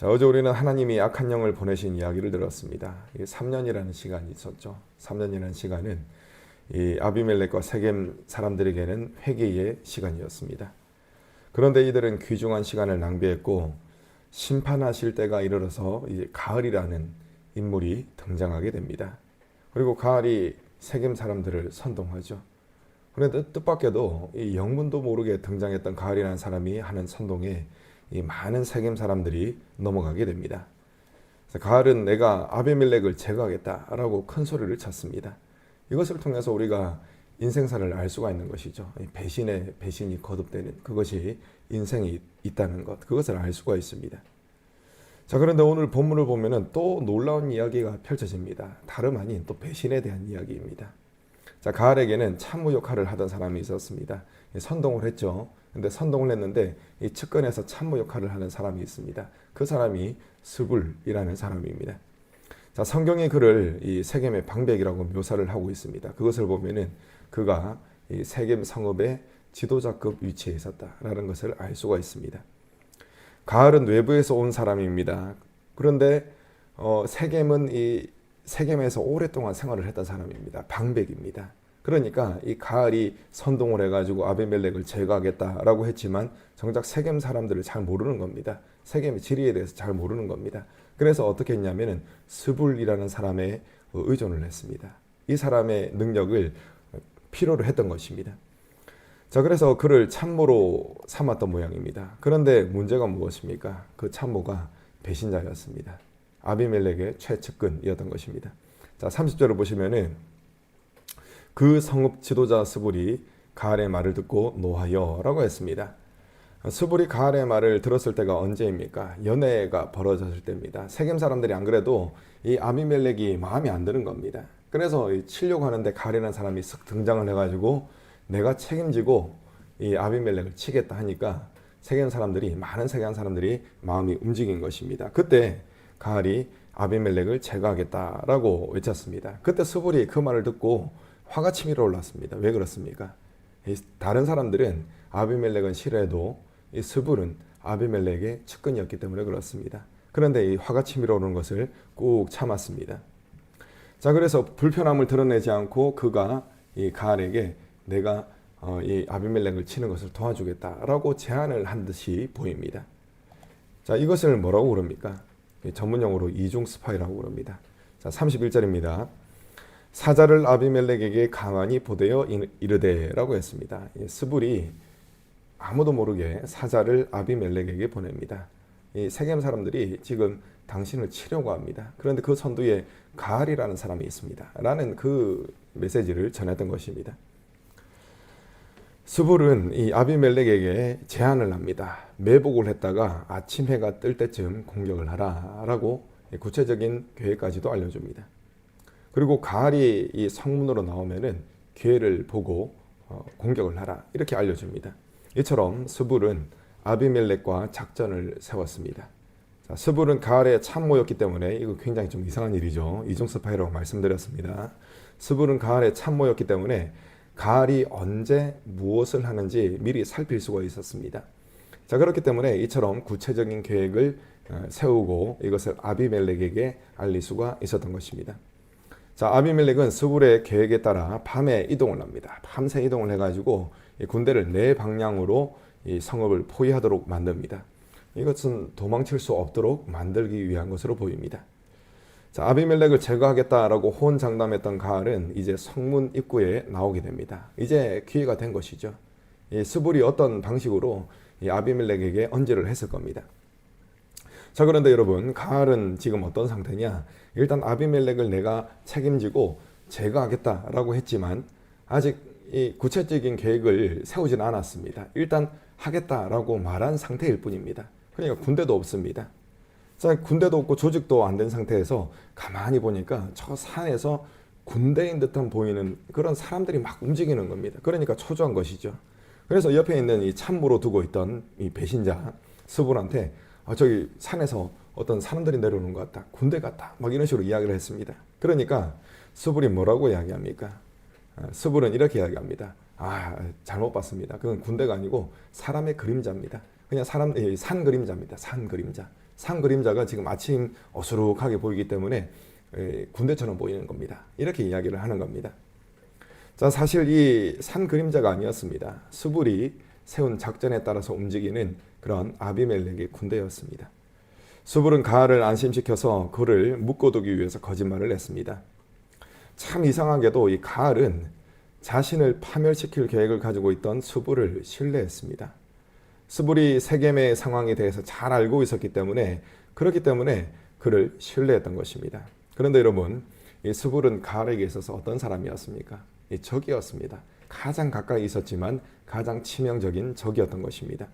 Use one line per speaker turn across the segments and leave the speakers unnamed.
자, 어제 우리는 하나님이 악한 영을 보내신 이야기를 들었습니다. 이게 3년이라는 시간이 있었죠. 3년이라는 시간은 이 아비멜렉과 세겜 사람들에게는 회개의 시간이었습니다. 그런데 이들은 귀중한 시간을 낭비했고 심판하실 때가 이르러서 이제 가을이라는 인물이 등장하게 됩니다. 그리고 가을이 세겜 사람들을 선동하죠. 그런데 뜻밖에도 이 영문도 모르게 등장했던 가을이라는 사람이 하는 선동에 이 많은 세겜 사람들이 넘어가게 됩니다. 가을은 내가 아비멜렉을 제거하겠다라고 큰 소리를 쳤습니다. 이것을 통해서 우리가 인생사를 알 수가 있는 것이죠. 이 배신의 배신이 거듭되는 그것이 인생이 있다는 것, 그것을 알 수가 있습니다. 자, 그런데 오늘 본문을 보면은 또 놀라운 이야기가 펼쳐집니다. 다름 아닌 또 배신에 대한 이야기입니다. 자, 가을에게는 참모 역할을 하던 사람이 있었습니다. 선동을 했죠. 근데 선동을 했는데 이 측근에서 참모 역할을 하는 사람이 있습니다. 그 사람이 스불이라는 사람입니다. 자, 성경의 그를 이 세겜의 방백이라고 묘사를 하고 있습니다. 그것을 보면은 그가 이 세겜 성읍의 지도자급 위치에 있었다라는 것을 알 수가 있습니다. 가을은 외부에서 온 사람입니다. 그런데 어, 세겜은 이 세겜에서 오랫동안 생활을 했던 사람입니다. 방백입니다. 그러니까 이 가을이 선동을 해가지고 아비멜렉을 제거하겠다라고 했지만 정작 세겜 사람들을 잘 모르는 겁니다. 세겜의 지리에 대해서 잘 모르는 겁니다. 그래서 어떻게 했냐면은 스불이라는 사람에 의존을 했습니다. 이 사람의 능력을 필요로 했던 것입니다. 자, 그래서 그를 참모로 삼았던 모양입니다. 그런데 문제가 무엇입니까? 그 참모가 배신자였습니다. 아비멜렉의 최측근이었던 것입니다. 자, 30절을 보시면은 그 성읍 지도자 스불이 가알의 말을 듣고 노하여라고 했습니다. 스불이 가알의 말을 들었을 때가 언제입니까? 연애가 벌어졌을 때입니다. 세겜 사람들이 안 그래도 이 아비멜렉이 마음에 안 드는 겁니다. 그래서 치려고 하는데 가알이라는 사람이 쓱 등장을 해가지고 내가 책임지고 이 아비멜렉을 치겠다 하니까 세겜 사람들이 많은 세겜 사람들이 마음이 움직인 것입니다. 그때 가알이 아비멜렉을 제거하겠다라고 외쳤습니다. 그때 스불이 그 말을 듣고 화가 치밀어 올랐습니다. 왜 그렇습니까? 다른 사람들은 아비멜렉은 싫어해도 이 스불은 아비멜렉의 측근이었기 때문에 그렇습니다. 그런데 이 화가 치밀어 오르는 것을 꾹 참았습니다. 자, 그래서 불편함을 드러내지 않고 그가 이 가알에게 내가 어, 이 아비멜렉을 치는 것을 도와주겠다라고 제안을 한 듯이 보입니다. 자, 이것을 뭐라고 그럽니까? 전문 용어로 이중 스파이라고 그럽니다. 자, 31절입니다. 사자를 아비멜렉에게 가만히 보대어 이르되라고 했습니다. 스불이 아무도 모르게 사자를 아비멜렉에게 보냅니다. 이 세겜 사람들이 지금 당신을 치려고 합니다. 그런데 그 선두에 가알이라는 사람이 있습니다. 라는 그 메시지를 전했던 것입니다. 스불은 이 아비멜렉에게 제안을 합니다. 매복을 했다가 아침 해가 뜰 때쯤 공격을 하라라고 구체적인 계획까지도 알려줍니다. 그리고 가알이 이 성문으로 나오면은 기회를 보고 어, 공격을 하라 이렇게 알려줍니다. 이처럼 스불은 아비멜렉과 작전을 세웠습니다. 자, 스불은 가알의 참모였기 때문에 이거 굉장히 좀 이상한 일이죠. 이중 스파이라고 말씀드렸습니다. 스불은 가알의 참모였기 때문에 가알이 언제 무엇을 하는지 미리 살필 수가 있었습니다. 자 그렇기 때문에 이처럼 구체적인 계획을 어, 세우고 이것을 아비멜렉에게 알릴 수가 있었던 것입니다. 자 아비멜렉은 스불의 계획에 따라 밤에 이동을 합니다. 밤새 이동을 해가지고 군대를 네 방향으로 이 성읍을 포위하도록 만듭니다. 이것은 도망칠 수 없도록 만들기 위한 것으로 보입니다. 자, 아비멜렉을 제거하겠다라고 호언장담했던 가알은 이제 성문 입구에 나오게 됩니다. 이제 기회가 된 것이죠. 이 스불이 어떤 방식으로 이 아비멜렉에게 언지를 했을 겁니다. 자, 그런데 여러분, 가알은 지금 어떤 상태냐? 일단 아비멜렉을 내가 책임지고 제거하겠다라고 했지만 아직 이 구체적인 계획을 세우지는 않았습니다. 일단 하겠다라고 말한 상태일 뿐입니다. 그러니까 군대도 없습니다. 자, 군대도 없고 조직도 안 된 상태에서 가만히 보니까 저 산에서 군대인 듯한 보이는 그런 사람들이 막 움직이는 겁니다. 그러니까 초조한 것이죠. 그래서 옆에 있는 이 참모로 두고 있던 이 배신자 스불한테 아, 저기 산에서 어떤 사람들이 내려오는 것 같다. 군대 같다. 막 이런 식으로 이야기를 했습니다. 그러니까 스불이 뭐라고 이야기합니까? 아, 스불은 이렇게 이야기합니다. 아, 잘못 봤습니다. 그건 군대가 아니고 사람의 그림자입니다. 그냥 사람, 산 그림자입니다. 산 그림자. 산 그림자가 지금 아침 어수룩하게 보이기 때문에 에, 군대처럼 보이는 겁니다. 이렇게 이야기를 하는 겁니다. 자, 사실 이 산 그림자가 아니었습니다. 수불이 세운 작전에 따라서 움직이는 그런 아비멜렉의 군대였습니다. 수불은 가알을 안심시켜서 그를 묶어두기 위해서 거짓말을 했습니다. 참 이상하게도 이 가알은 자신을 파멸시킬 계획을 가지고 있던 수불을 신뢰했습니다. 수불이 세겜의 상황에 대해서 잘 알고 있었기 때문에 그렇기 때문에 그를 신뢰했던 것입니다. 그런데 여러분, 이 수불은 가알에게 있어서 어떤 사람이었습니까? 이 적이었습니다. 가장 가까이 있었지만 가장 치명적인 적이었던 것입니다.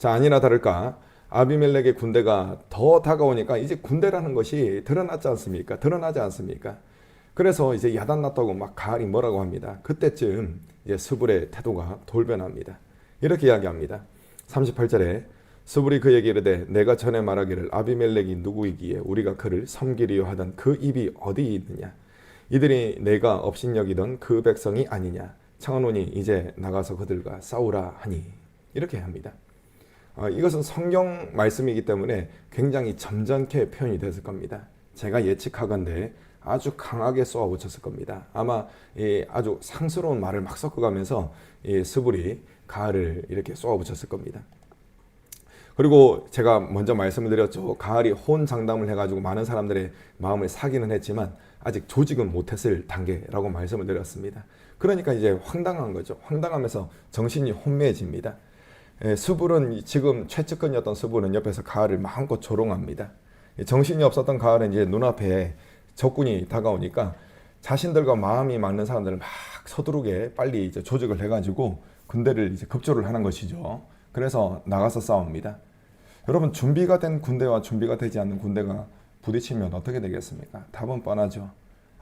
자, 아니나 다를까 아비멜렉의 군대가 더 다가오니까 이제 군대라는 것이 드러났지 않습니까? 드러나지 않습니까? 그래서 이제 야단났다고 막 가을이 뭐라고 합니다. 그때쯤 이제 수불의 태도가 돌변합니다. 이렇게 이야기합니다. 38절에 수불이 그에게 이르되 내가 전에 말하기를 아비멜렉이 누구이기에 우리가 그를 섬기리요 하던 그 입이 어디 있느냐 이들이 내가 업신여기던 그 백성이 아니냐 청하노니 이제 나가서 그들과 싸우라 하니 이렇게 합니다. 어, 이것은 성경 말씀이기 때문에 굉장히 점잖게 표현이 됐을 겁니다. 제가 예측하건대 아주 강하게 쏘아붙였을 겁니다. 아마 이 아주 상스러운 말을 막 섞어가면서 이 스불이 가을을 이렇게 쏘아붙였을 겁니다. 그리고 제가 먼저 말씀을 드렸죠. 가을이 혼 장담을 해가지고 많은 사람들의 마음을 사기는 했지만 아직 조직은 못했을 단계라고 말씀을 드렸습니다. 그러니까 이제 황당한 거죠. 황당하면서 정신이 혼미해집니다. 예, 수불은 지금 최측근이었던 수불은 옆에서 가을을 마음껏 조롱합니다. 예, 정신이 없었던 가을은 이제 눈앞에 적군이 다가오니까 자신들과 마음이 맞는 사람들을 막 서두르게 빨리 이제 조직을 해가지고 군대를 이제 급조를 하는 것이죠. 그래서 나가서 싸웁니다. 여러분 준비가 된 군대와 준비가 되지 않는 군대가 부딪히면 어떻게 되겠습니까? 답은 뻔하죠.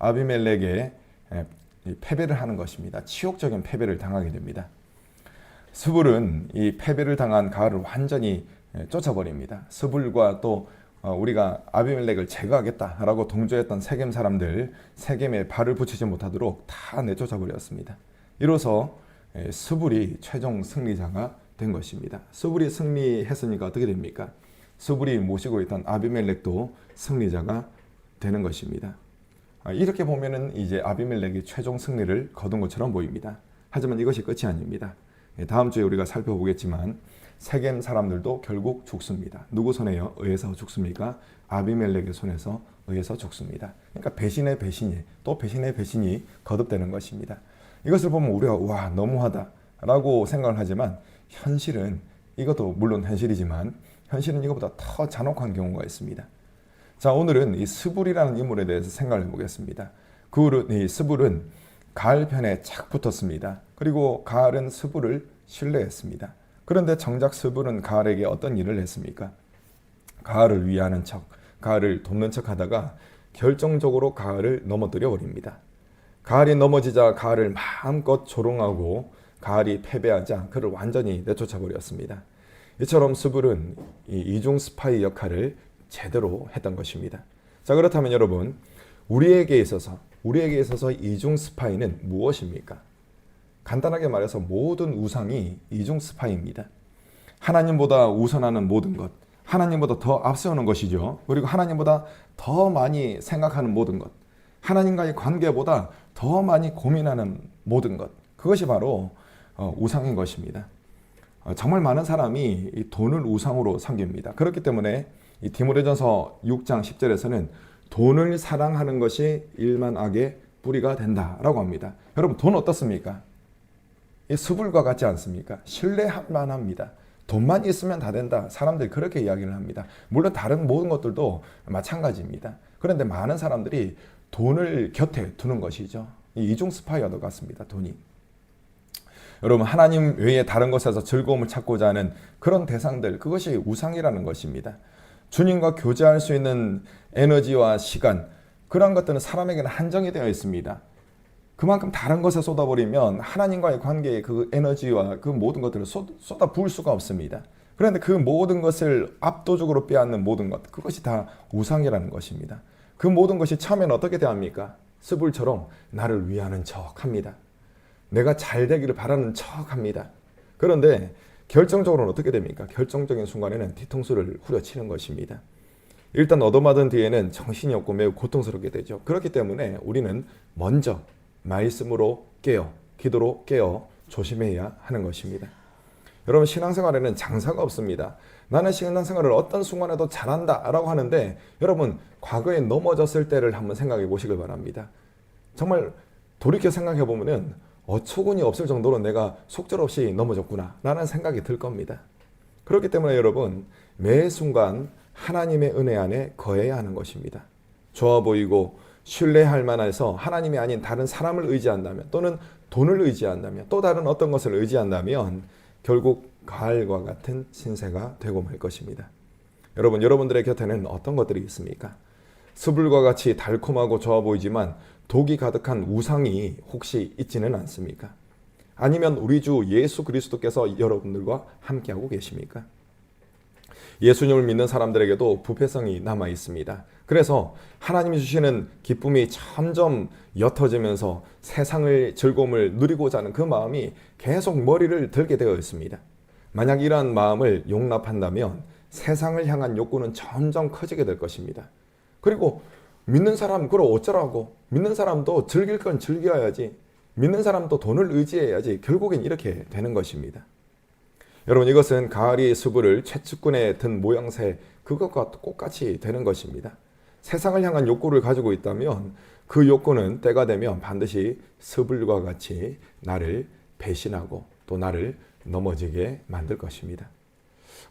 아비멜렉에 예, 이 패배를 하는 것입니다. 치욕적인 패배를 당하게 됩니다. 스불은 이 패배를 당한 가을을 완전히 예, 쫓아버립니다. 스불과 또 어, 우리가 아비멜렉을 제거하겠다라고 동조했던 세겜 사람들 세겜에 발을 붙이지 못하도록 다 내쫓아 버렸습니다. 이로써 예, 스불이 최종 승리자가 된 것입니다. 스불이 승리했으니까 어떻게 됩니까? 스불이 모시고 있던 아비멜렉도 승리자가 되는 것입니다. 아, 이렇게 보면은 이제 아비멜렉이 최종 승리를 거둔 것처럼 보입니다. 하지만 이것이 끝이 아닙니다. 예, 다음 주에 우리가 살펴보겠지만 세겜 사람들도 결국 죽습니다. 누구 손에요? 의해서 죽습니까? 아비멜렉의 손에서 의해서 죽습니다. 그러니까 배신의 배신이 또 배신의 배신이 거듭되는 것입니다. 이것을 보면 우리가 와 너무하다라고 생각을 하지만 현실은 이것도 물론 현실이지만 현실은 이것보다 더 잔혹한 경우가 있습니다. 자 오늘은 이 스불이라는 인물에 대해서 생각을 해보겠습니다. 그이 스불은 가을 편에 착 붙었습니다. 그리고 가을은 스불을 신뢰했습니다. 그런데 정작 스불은 가을에게 어떤 일을 했습니까? 가을을 위하는 척, 가을을 돕는 척 하다가 결정적으로 가을을 넘어뜨려 버립니다. 가을이 넘어지자 가을을 마음껏 조롱하고 가을이 패배하자 그를 완전히 내쫓아 버렸습니다. 이처럼 스불은 이 이중 스파이 역할을 제대로 했던 것입니다. 자 그렇다면 여러분 우리에게 있어서 우리에게 있어서 이중 스파이는 무엇입니까? 간단하게 말해서 모든 우상이 이중 스파이입니다. 하나님보다 우선하는 모든 것, 하나님보다 더 앞세우는 것이죠. 그리고 하나님보다 더 많이 생각하는 모든 것, 하나님과의 관계보다 더 많이 고민하는 모든 것, 그것이 바로 어, 우상인 것입니다. 어, 정말 많은 사람이 돈을 우상으로 섬깁니다. 그렇기 때문에 디모데전서 6장 10절에서는 돈을 사랑하는 것이 일만 악의 뿌리가 된다라고 합니다. 여러분 돈 어떻습니까? 이 수불과 같지 않습니까? 신뢰할 만합니다. 돈만 있으면 다 된다. 사람들이 그렇게 이야기를 합니다. 물론 다른 모든 것들도 마찬가지입니다. 그런데 많은 사람들이 돈을 곁에 두는 것이죠. 이중 스파이어도 같습니다. 돈이. 여러분 하나님 외에 다른 것에서 즐거움을 찾고자 하는 그런 대상들 그것이 우상이라는 것입니다. 주님과 교제할 수 있는 에너지와 시간 그런 것들은 사람에게는 한정이 되어 있습니다. 그만큼 다른 것에 쏟아버리면 하나님과의 관계의 그 에너지와 그 모든 것들을 쏟아 부을 수가 없습니다. 그런데 그 모든 것을 압도적으로 빼앗는 모든 것, 그것이 다 우상이라는 것입니다. 그 모든 것이 처음엔 어떻게 대합니까? 스불처럼 나를 위하는 척 합니다. 내가 잘 되기를 바라는 척 합니다. 그런데 결정적으로는 어떻게 됩니까? 결정적인 순간에는 뒤통수를 후려치는 것입니다. 일단 얻어맞은 뒤에는 정신이 없고 매우 고통스럽게 되죠. 그렇기 때문에 우리는 먼저 말씀으로 깨어, 기도로 깨어 조심해야 하는 것입니다. 여러분 신앙생활에는 장사가 없습니다. 나는 신앙생활을 어떤 순간에도 잘한다 라고 하는데 여러분 과거에 넘어졌을 때를 한번 생각해 보시길 바랍니다. 정말 돌이켜 생각해 보면은 어처구니 없을 정도로 내가 속절없이 넘어졌구나 라는 생각이 들 겁니다. 그렇기 때문에 여러분 매 순간 하나님의 은혜 안에 거해야 하는 것입니다. 좋아 보이고 신뢰할 만해서 하나님이 아닌 다른 사람을 의지한다면 또는 돈을 의지한다면 또 다른 어떤 것을 의지한다면 결국 가을과 같은 신세가 되고 말 것입니다. 여러분 여러분들의 곁에는 어떤 것들이 있습니까? 수불과 같이 달콤하고 좋아 보이지만 독이 가득한 우상이 혹시 있지는 않습니까? 아니면 우리 주 예수 그리스도께서 여러분들과 함께하고 계십니까? 예수님을 믿는 사람들에게도 부패성이 남아 있습니다. 그래서 하나님이 주시는 기쁨이 점점 옅어지면서 세상을 즐거움을 누리고자 하는 그 마음이 계속 머리를 들게 되어 있습니다. 만약 이러한 마음을 용납한다면 세상을 향한 욕구는 점점 커지게 될 것입니다. 그리고 믿는 사람 그럼 어쩌라고 믿는 사람도 즐길 건 즐겨야지 믿는 사람도 돈을 의지해야지 결국엔 이렇게 되는 것입니다. 여러분 이것은 가을이 수부를 채축군에 든 모양새 그것과 똑같이 되는 것입니다. 세상을 향한 욕구를 가지고 있다면 그 욕구는 때가 되면 반드시 스불과 같이 나를 배신하고 또 나를 넘어지게 만들 것입니다.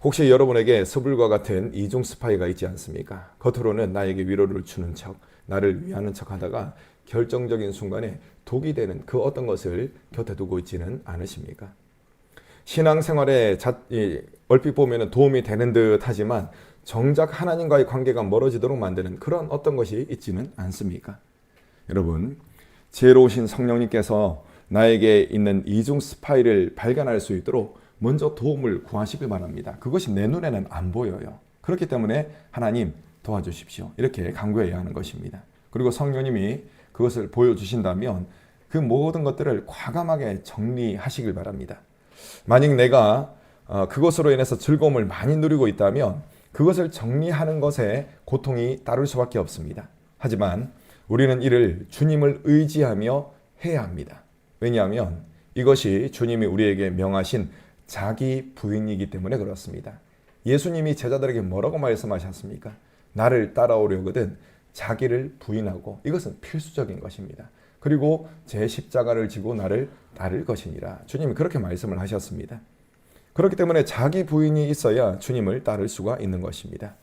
혹시 여러분에게 스불과 같은 이중 스파이가 있지 않습니까? 겉으로는 나에게 위로를 주는 척, 나를 위하는 척 하다가 결정적인 순간에 독이 되는 그 어떤 것을 곁에 두고 있지는 않으십니까? 신앙생활에 자, 이, 얼핏 보면 도움이 되는 듯 하지만 정작 하나님과의 관계가 멀어지도록 만드는 그런 어떤 것이 있지는 않습니까? 여러분, 지혜로우신 성령님께서 나에게 있는 이중 스파이를 발견할 수 있도록 먼저 도움을 구하시길 바랍니다. 그것이 내 눈에는 안 보여요. 그렇기 때문에 하나님 도와주십시오. 이렇게 간구해야 하는 것입니다. 그리고 성령님이 그것을 보여주신다면 그 모든 것들을 과감하게 정리하시길 바랍니다. 만약 내가 어, 그것으로 인해서 즐거움을 많이 누리고 있다면 그것을 정리하는 것에 고통이 따를 수밖에 없습니다. 하지만 우리는 이를 주님을 의지하며 해야 합니다. 왜냐하면 이것이 주님이 우리에게 명하신 자기 부인이기 때문에 그렇습니다. 예수님이 제자들에게 뭐라고 말씀하셨습니까? 나를 따라오려거든 자기를 부인하고 이것은 필수적인 것입니다. 그리고 제 십자가를 지고 나를 따를 것이니라. 주님이 그렇게 말씀을 하셨습니다. 그렇기 때문에 자기 부인이 있어야 주님을 따를 수가 있는 것입니다.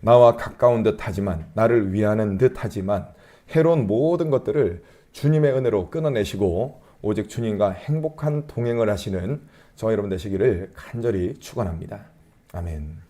나와 가까운 듯 하지만 나를 위하는 듯 하지만 해로운 모든 것들을 주님의 은혜로 끊어내시고 오직 주님과 행복한 동행을 하시는 저 여러분 되시기를 간절히 축원합니다. 아멘.